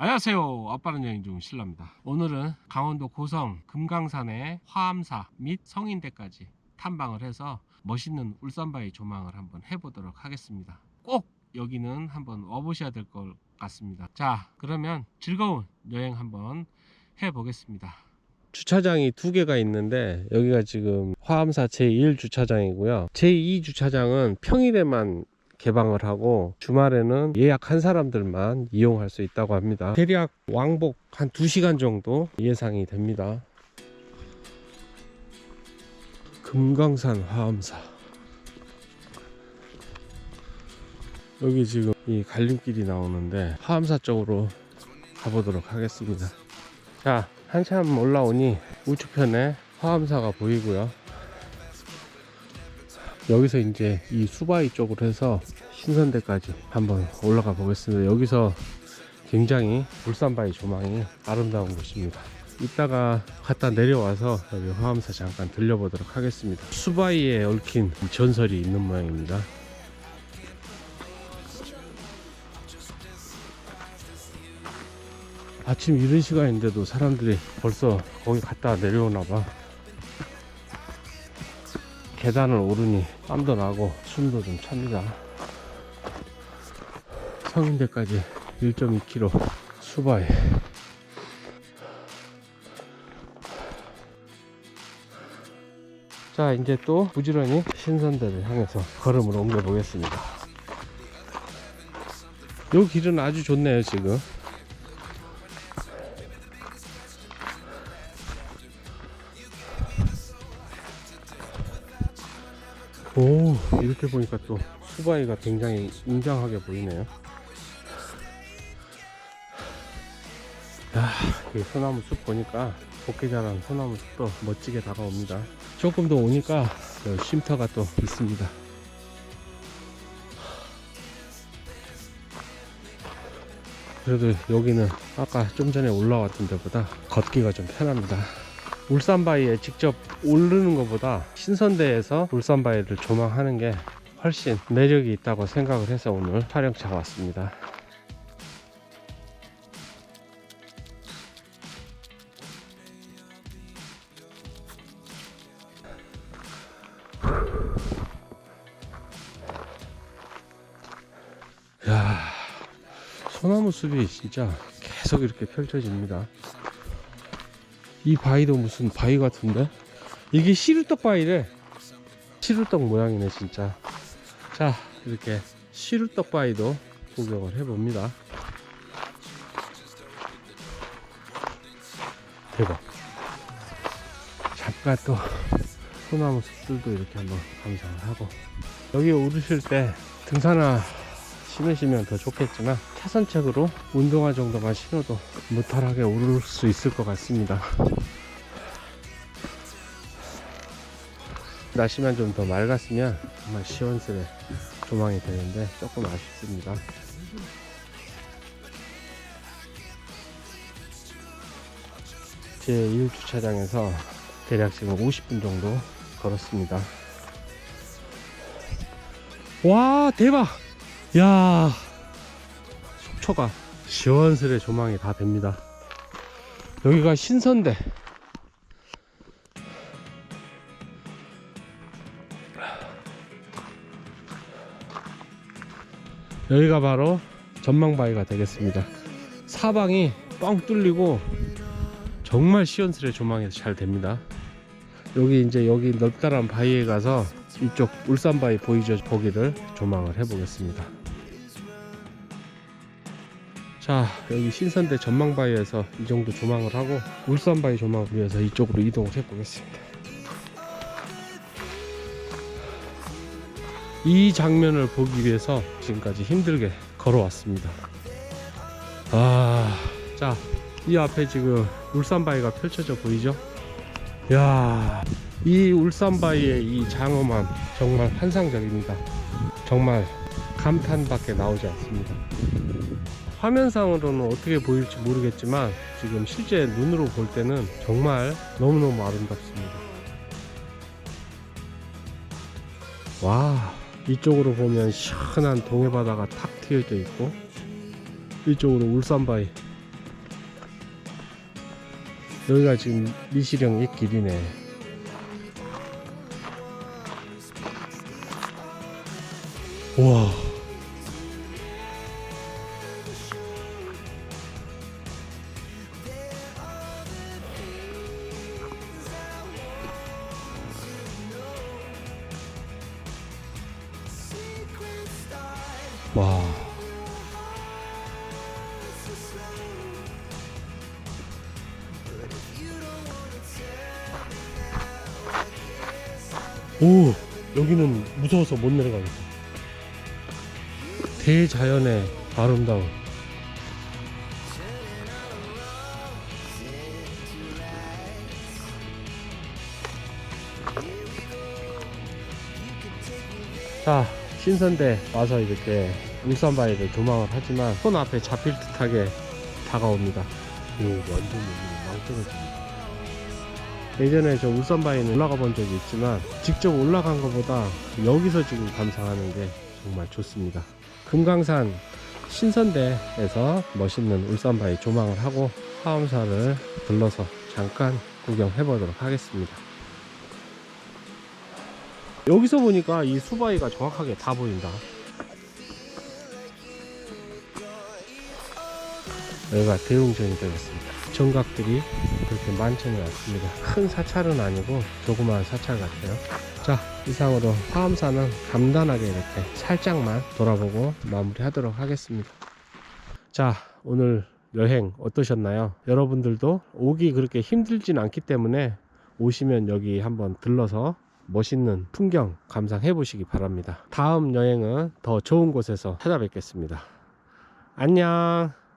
안녕하세요. 아빠는 여행 중 신라입니다. 오늘은 강원도 고성 금강산의 화암사 및 성인대까지 탐방을 해서 멋있는 울산바위 조망을 한번 해보도록 하겠습니다. 꼭 여기는 한번 와보셔야 될 것 같습니다. 자, 그러면 즐거운 여행 한번 해보겠습니다. 주차장이 두 개가 있는데 여기가 지금 화암사 제1 주차장이고요. 제2 주차장은 평일에만 개방을 하고 주말에는 예약한 사람들만 이용할 수 있다고 합니다. 대략 왕복 한 2시간 정도 예상이 됩니다. 금강산 화암사 여기 지금 이 갈림길이 나오는데 화암사 쪽으로 가보도록 하겠습니다. 자, 한참 올라오니 우측편에 화암사가 보이고요. 여기서 이제 이 수바위 쪽으로 해서 신선대까지 한번 올라가 보겠습니다. 여기서 굉장히 울산바위 조망이 아름다운 곳입니다. 이따가 갔다 내려와서 여기 화암사 잠깐 들려보도록 하겠습니다. 수바위에 얽힌 이 전설이 있는 모양입니다. 아침 이른 시간인데도 사람들이 벌써 거기 갔다 내려오나 봐. 계단을 오르니 땀도 나고 숨도 좀 찹니다. 성인대까지 1.2km 수바에 자 이제 또 부지런히 신선대를 향해서 걸음을 옮겨 보겠습니다. 요 길은 아주 좋네요 지금. 오 이렇게 보니까 또 수바이가 굉장히 웅장하게 보이네요. 야, 이 소나무 숲 보니까 자란 소나무 숲도 멋지게 다가옵니다. 조금 더 오니까 저 쉼터가 또 있습니다. 그래도 여기는 아까 좀 전에 올라왔던 데보다 걷기가 좀 편합니다 울산바위에 직접 오르는 것보다 신선대에서 울산바위를 조망하는 게 훨씬 매력이 있다고 생각을 해서 오늘 촬영차 왔습니다. 야 소나무 숲이 진짜 계속 이렇게 펼쳐집니다. 이 바위도 무슨 바위 같은데? 이게 시루떡 바위래. 시루떡 모양이네, 진짜. 자, 이렇게 시루떡 바위도 구경을 해봅니다. 대박. 잠깐 또 소나무 숲들도 이렇게 한번 감상을 하고. 여기 오르실 때 등산화 신으시면 더 좋겠지만 차선책으로 운동화 정도만 신어도 무탈하게 오를 수 있을 것 같습니다. 날씨만 좀 더 맑았으면 정말 시원스레 조망이 되는데 조금 아쉽습니다. 제 1주차장에서 대략 지금 50분 정도 걸었습니다. 와 대박! 야 속초가 시원스레 조망이 다 됩니다. 여기가 신선대. 여기가 바로 전망바위가 되겠습니다. 사방이 뻥 뚫리고 정말 시원스레 조망이 잘 됩니다. 여기 이제 여기 넓다란 바위에 가서 이쪽 울산바위 보이죠? 거기를 조망을 해 보겠습니다. 자 여기 신선대 전망바위에서 이 정도 조망을 하고 울산바위 조망을 위해서 이쪽으로 이동을 해보겠습니다. 이 장면을 보기 위해서 지금까지 힘들게 걸어왔습니다. 아, 자, 이 앞에 지금 울산바위가 펼쳐져 보이죠? 야, 이 울산바위의 이 장엄함 정말 환상적입니다. 정말 감탄밖에 나오지 않습니다. 화면상으로는 어떻게 보일지 모르겠지만 지금 실제 눈으로 볼 때는 정말 너무너무 아름답습니다. 와, 이쪽으로 보면 시원한 동해바다가 탁 트여져 있고 이쪽으로 울산바위 여기가 지금 미시령 옛 길이네. 와. 와. 오, 여기는 무서워서 못 내려가겠다. 대자연의 아름다움. 자, 신선대 와서 이렇게 울산바위를 조망을 하지만 손 앞에 잡힐 듯하게 다가옵니다. 오, 완전 망떨어집니다. 예전에 저 울산바위는 올라가 본 적이 있지만 직접 올라간 것보다 여기서 지금 감상하는 게 정말 좋습니다. 금강산 신선대에서 멋있는 울산바위 조망을 하고 화엄사를 들러서 잠깐 구경해 보도록 하겠습니다. 여기서 보니까 이 수바위가 정확하게 다 보인다. 여기가 대웅전이 되겠습니다. 정각들이 그렇게 많지는 않습니다. 큰 사찰은 아니고 조그마한 사찰 같아요. 자, 이상으로 화엄사는 간단하게 이렇게 살짝만 돌아보고 마무리 하도록 하겠습니다. 자, 오늘 여행 어떠셨나요? 여러분들도 오기 그렇게 힘들진 않기 때문에 오시면 여기 한번 들러서 멋있는 풍경 감상해 보시기 바랍니다. 다음 여행은 더 좋은 곳에서 찾아뵙겠습니다. 안녕!